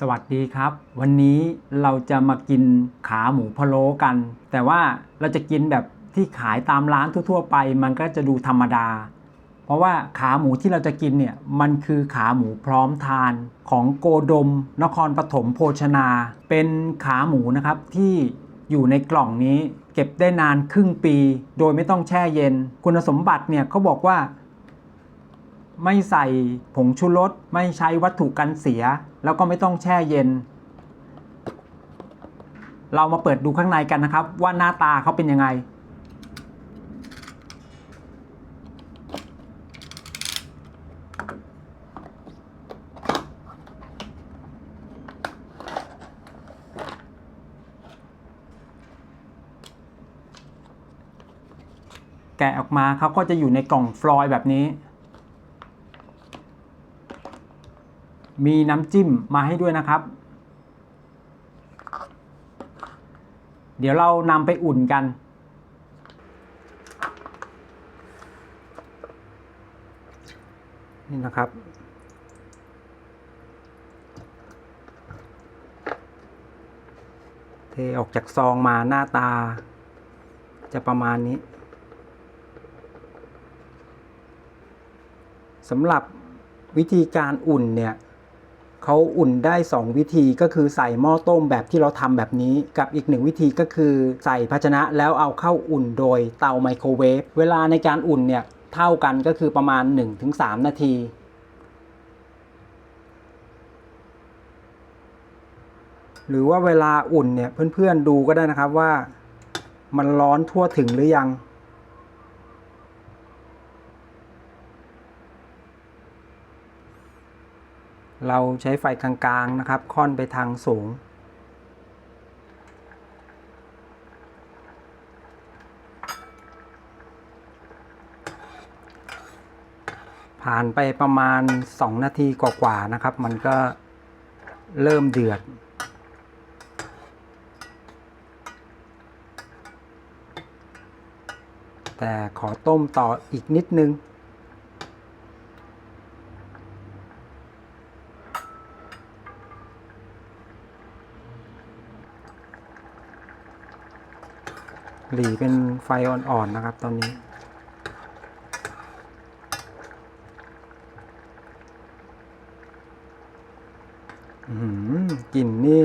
สวัสดีครับ วันนี้เราจะมากินขาหมูพะโล้กัน แต่ว่าเราจะกินแบบที่ขายตามร้านทั่ว ๆ ไป มันก็จะดูธรรมดา เพราะว่าขาหมูที่เราจะกินเนี่ยมันคือขาหมูพร้อมทานของโกดม นครปฐมโภชนา เป็นขาหมูนะครับที่อยู่ในกล่องนี้ เก็บได้นานครึ่งปี โดยไม่ต้องแช่เย็น คุณสมบัติเนี่ยเขาบอกว่า ไม่ใส่ผงชูรสไม่ใช้วัตถุกันเสีย แล้วก็ไม่ต้องแช่เย็น เรามาเปิดดูข้างในกันนะครับ ว่าหน้าตาเขาเป็นยังไง แกะออกมาเขาก็จะอยู่ในกล่องฟลอยด์แบบนี้ มีน้ำจิ้มมาให้ด้วยนะครับ เดี๋ยวเรานำไปอุ่นกัน นี่นะครับเทออกจากซองมาหน้าตา จะประมาณนี้สำหรับวิธีการอุ่นเนี่ย เขาอุ่นได้ 2 วิธีก็คือใส่หม้อต้มแบบที่เราทำแบบนี้ กับอีกหนึ่งวิธีก็คือใส่ภาชนะแล้วเอาเข้าอุ่นโดยเตาไมโครเวฟเวลาในการอุ่นเนี่ยเท่ากันก็คือประมาณ 1-3 นาทีหรือว่าเวลาอุ่นเนี่ยเพื่อนๆดูก็ได้นะครับว่ามันร้อนทั่วถึงหรือยัง เราใช้ไฟกลางๆนะครับ ค่อนไปทางสูง ผ่านไปประมาณ 2 นาทีกว่าๆนะครับ มันก็เริ่มเดือด แต่ขอต้มต่ออีกนิดนึง หลีเป็นไฟอ่อนๆนะครับ ตอนนี้อือหือกลิ่นนี่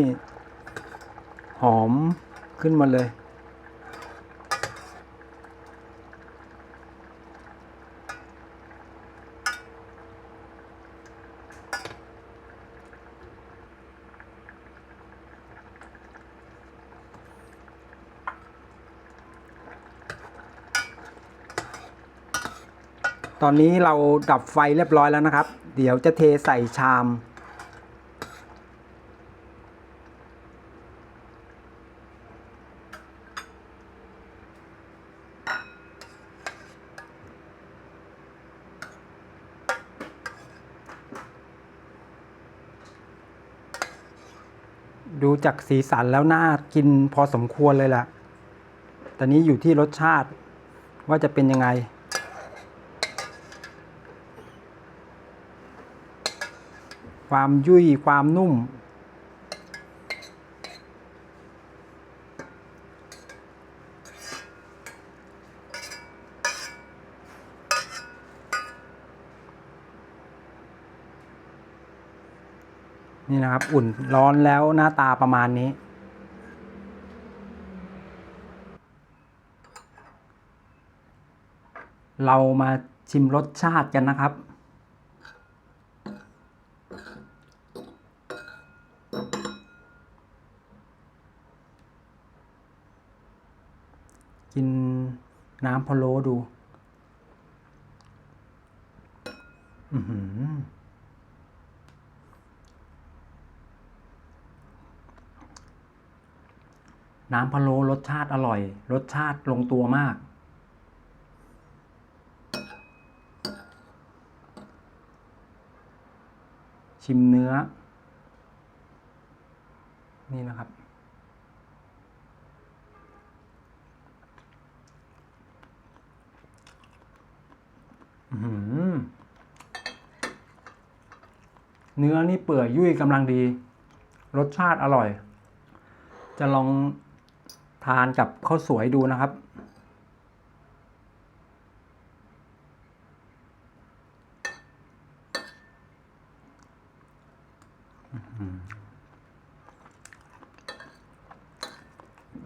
หอมขึ้นมาเลย ตอนนี้เราดับไฟเรียบร้อยแล้วนะครับ เดี๋ยวจะเทใส่ชาม ดูจากสีสันแล้วน่ากินพอสมควรเลยล่ะ ตอนนี้อยู่ที่รสชาติว่าจะเป็นยังไง ความยุ่ยความนุ่ม นี่นะครับอุ่นร้อนแล้วหน้าตาประมาณนี้เรามาชิมรสชาติกันนะครับ กินน้ำพะโล้ดู อือหือน้ำพะโล้รสชาติอร่อย รสชาติลงตัวมาก ชิมเนื้อ นี่นะครับ อื้อหือ เนื้อนี่เปื่อยยุ่ยกำลังดี รสชาติอร่อย จะลองทานกับข้าวสวยดูนะครับ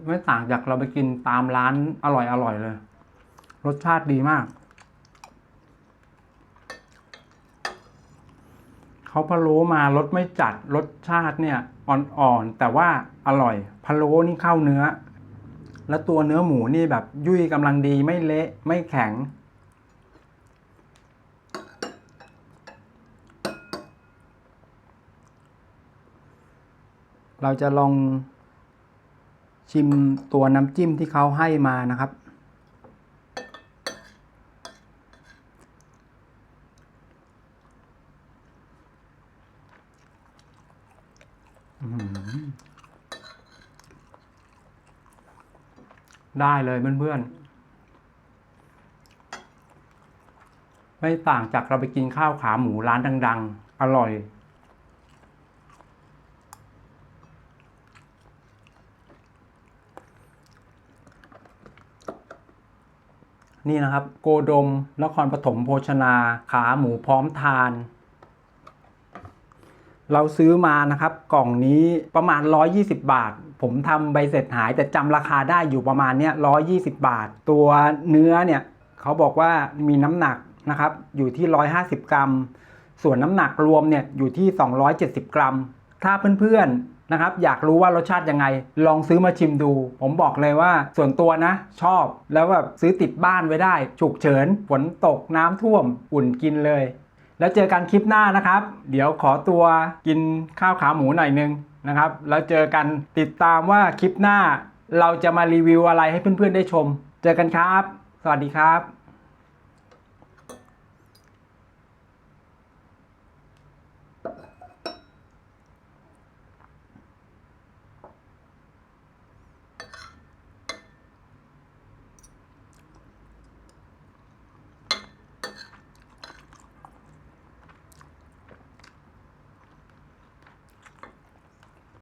ไม่ต่างจากเราไปกินตามร้านอร่อยอร่อยเลย รสชาติดีมาก เขาพะโล้มารสไม่จัดรสชาติเนี่ยอ่อนๆแต่ว่าอร่อยพะโล้นี่เข้าเนื้อ แล้วตัวเนื้อหมูนี่แบบยุ่ยกำลังดีไม่เละไม่แข็ง เราจะลองชิมตัวน้ำจิ้มที่เขาให้มานะครับ ได้เลยเพื่อนๆ ไม่ต่างจากเราไปกินข้าวขาหมูร้านดัง ๆ อร่อย นี่นะครับ โกดมนครปฐมโภชนาขาหมูพร้อมทานเราซื้อมานะครับกล่องนี้ประมาณ 120 บาท ผมทำใบเสร็จหายแต่จำราคาได้อยู่ประมาณเนี้ย120บาท ตัวเนื้อเนี่ยเขาบอกว่ามีน้ำหนักนะครับอยู่ที่ 150 กรัม ส่วนน้ำหนักรวมเนี่ยอยู่ที่ 270 กรัม ถ้าเพื่อนๆนะครับอยากรู้ว่ารสชาติยังไง ลองซื้อมาชิมดู ผมบอกเลยว่าส่วนตัวนะ ชอบแล้วแบบซื้อติดบ้านไว้ได้ฉุกเฉินฝนตกน้ำท่วมอุ่นกินเลย แล้วเจอกันคลิปหน้านะครับ เดี๋ยวขอตัวกินข้าวขาหมูหน่อยนึง นะครับ แล้วเจอกันติดตามว่าคลิปหน้า เราจะมารีวิวอะไรให้เพื่อนๆได้ชม เจอกันครับ สวัสดีครับ